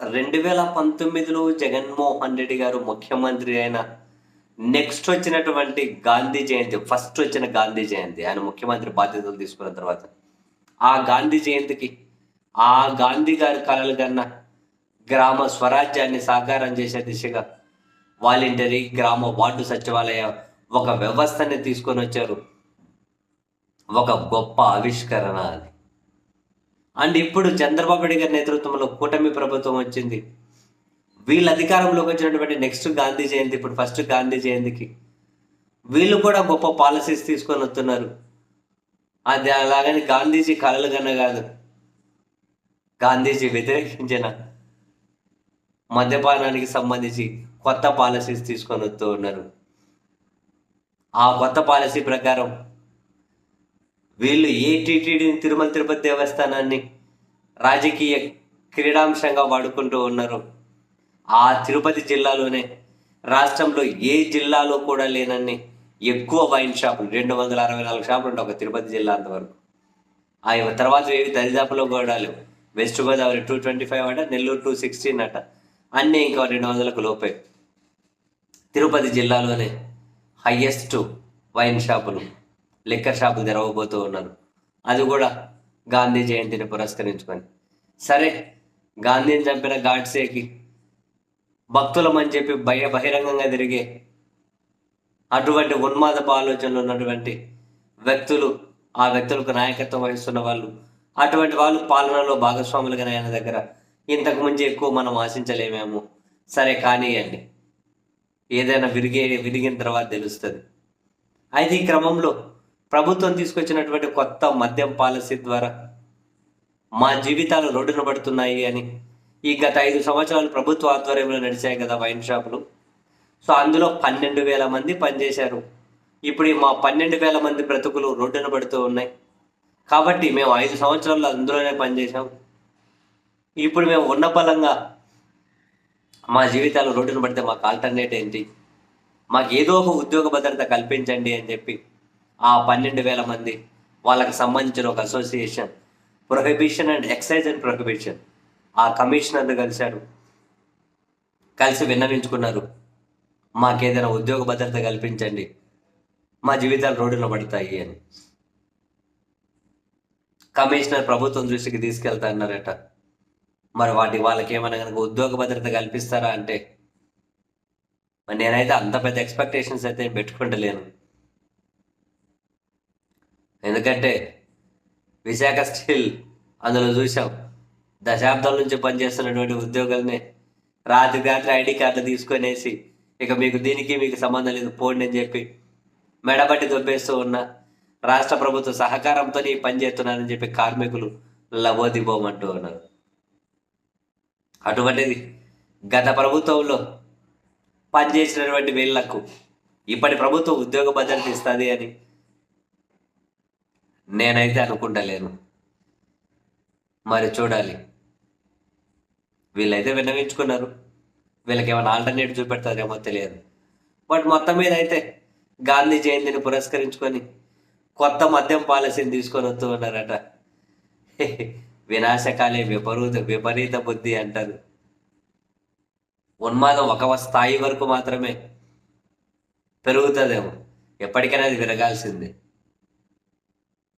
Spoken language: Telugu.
రెండు వేల పంతొమ్మిదిలో జగన్మోహన్ రెడ్డి గారు ముఖ్యమంత్రి అయిన నెక్స్ట్ వచ్చినటువంటి గాంధీ జయంతి ఫస్ట్ వచ్చిన గాంధీ జయంతి ఆయన ముఖ్యమంత్రి బాధ్యతలు తీసుకున్న తర్వాత. ఆ గాంధీ జయంతికి ఆ గాంధీ గారి కళలు కన్నా గ్రామ స్వరాజ్యాన్ని సాకారం చేసే దిశగా వాలంటరీ గ్రామ వార్డు సచివాలయ ఒక వ్యవస్థని తీసుకొని వచ్చారు. ఒక గొప్ప ఆవిష్కరణ అది. అండ్ ఇప్పుడు చంద్రబాబు నాయుడు గారి నేతృత్వంలో కూటమి ప్రభుత్వం వచ్చింది. వీళ్ళు అధికారంలోకి వచ్చినటువంటి నెక్స్ట్ గాంధీ జయంతి ఇప్పుడు ఫస్ట్ గాంధీ జయంతికి. వీళ్ళు కూడా గొప్ప పాలసీస్ తీసుకొని వస్తున్నారు. అది అలాగని గాంధీజీ కలలు కన్నా కాదు. గాంధీజీ వ్యతిరేకించిన మద్యపానానికి సంబంధించి కొత్త పాలసీస్ తీసుకొని వస్తూ ఉన్నారు. ఆ కొత్త పాలసీ ప్రకారం వీళ్ళు ఏటీటీడీని తిరుమల తిరుపతి దేవస్థానాన్ని రాజకీయ క్రీడాంశంగా వాడుకుంటూ ఉన్నారు? ఆ తిరుపతి జిల్లాలోనే రాష్ట్రంలో ఏ జిల్లాలో కూడా లేనన్ని ఎక్కువ వైన్ షాపులు రెండు వందల అరవై నాలుగు షాపులు ఉంటాయి ఒక తిరుపతి జిల్లా అంతవరకు. ఆ తర్వాత ఏవి దరిదాపులో కూడా లేవు. West Godavari two twenty five అట నెల్లూరు టూ సిక్స్టీన్ అట. అన్నీ ఇంకా రెండు వందలకు లోపే. తిరుపతి జిల్లాలోనే హయ్యెస్ట్ వైన్ షాపులు. లిక్కర్ షాపులు తెరవబోతూ ఉన్నారు అది కూడా గాంధీ జయంతిని పురస్కరించుకొని. సరే గాంధీని చంపిన గాడ్సేకి భక్తులమని చెప్పి భయ బహిరంగంగా తిరిగే అటువంటి ఉన్మాదపు ఆలోచనలు ఉన్నటువంటి వ్యక్తులు ఆ వ్యక్తులకు నాయకత్వం వహిస్తున్న వాళ్ళు అటువంటి వాళ్ళు పాలనలో భాగస్వాములుగా ఆయన దగ్గర ఇంతకు ముందు ఎక్కువ మనం ఆశించలేమేమో. సరే కానివ్వండి ఏదైనా విరిగే విరిగిన తర్వాత తెలుస్తుంది. అయితే ఈ క్రమంలో ప్రభుత్వం తీసుకొచ్చినటువంటి కొత్త మద్యం పాలసీ ద్వారా మా జీవితాలు రోడ్డున పడుతున్నాయి అని ఈ గత ఐదు సంవత్సరాలు ప్రభుత్వ ఆధ్వర్యంలో నడిచాయి కదా వైన్ షాపులు. సో అందులో పన్నెండు వేల మంది పనిచేశారు. ఇప్పుడు మా పన్నెండు వేల మంది బ్రతుకులు రోడ్డున పడుతూ ఉన్నాయి. కాబట్టి మేము ఐదు సంవత్సరాలు అందులోనే పనిచేసాం ఇప్పుడు మేము ఉన్న బలంగా మా జీవితాలు రోడ్డున పడితే మాకు ఆల్టర్నేట్ ఏంటి? మాకు ఏదో ఒక ఉద్యోగ భద్రత కల్పించండి అని చెప్పి ఆ పన్నెండు వేల మంది వాళ్ళకి సంబంధించిన ఒక association prohibition and excise and prohibition ఆ కమిషనర్ని కలిశారు. కలిసి విన్నవించుకున్నారు. మాకేదైనా ఉద్యోగ భద్రత కల్పించండి. మా జీవితాలు రోడ్డున పడతాయి అని. కమిషనర్ ప్రభుత్వం దృష్టికి తీసుకెళ్తా అన్నారట. మరి వాటి వాళ్ళకి ఏమైనా కనుక ఉద్యోగ భద్రత కల్పిస్తారా అంటే మరి నేనైతే అంత పెద్ద ఎక్స్పెక్టేషన్స్ అయితే పెట్టుకుంటలేను. ఎందుకంటే విశాఖ స్టీల్ అందులో చూసాం దశాబ్దాల నుంచి పనిచేస్తున్నటువంటి ఉద్యోగుల్ని రాత్రి రాత్రి ఐడి కార్డులు తీసుకొనేసి ఇక మీకు దీనికి మీకు సంబంధం లేదు పోండి అని చెప్పి మెడబట్టి దొబ్బేస్తూ ఉన్న రాష్ట్ర ప్రభుత్వ సహకారంతో ఈ పని చేస్తున్నారని చెప్పి కార్మికులు లబోదిబోమంటూ ఉన్నారు. అటువంటిది గత ప్రభుత్వంలో పనిచేసినటువంటి వీళ్ళకు ఇప్పటి ప్రభుత్వం ఉద్యోగ భద్రత ఇస్తుంది అని నేనైతే అనుకుంటలేను. మరి చూడాలి. వీళ్ళైతే విన్నవించుకున్నారు. వీళ్ళకి ఏమైనా ఆల్టర్నేటివ్ చూపెడతారేమో తెలియదు. బట్ మొత్తం మీద అయితే గాంధీ జయంతిని పురస్కరించుకొని కొత్త మద్యం పాలసీని తీసుకొని వస్తూ ఉన్నారట. వినాశకాలే విపరీత విపరీత బుద్ధి అంటారు. ఉన్మాదం ఒక స్థాయి వరకు మాత్రమే పెరుగుతుందేమో. ఎప్పటికైనా అది విరగాల్సిందే.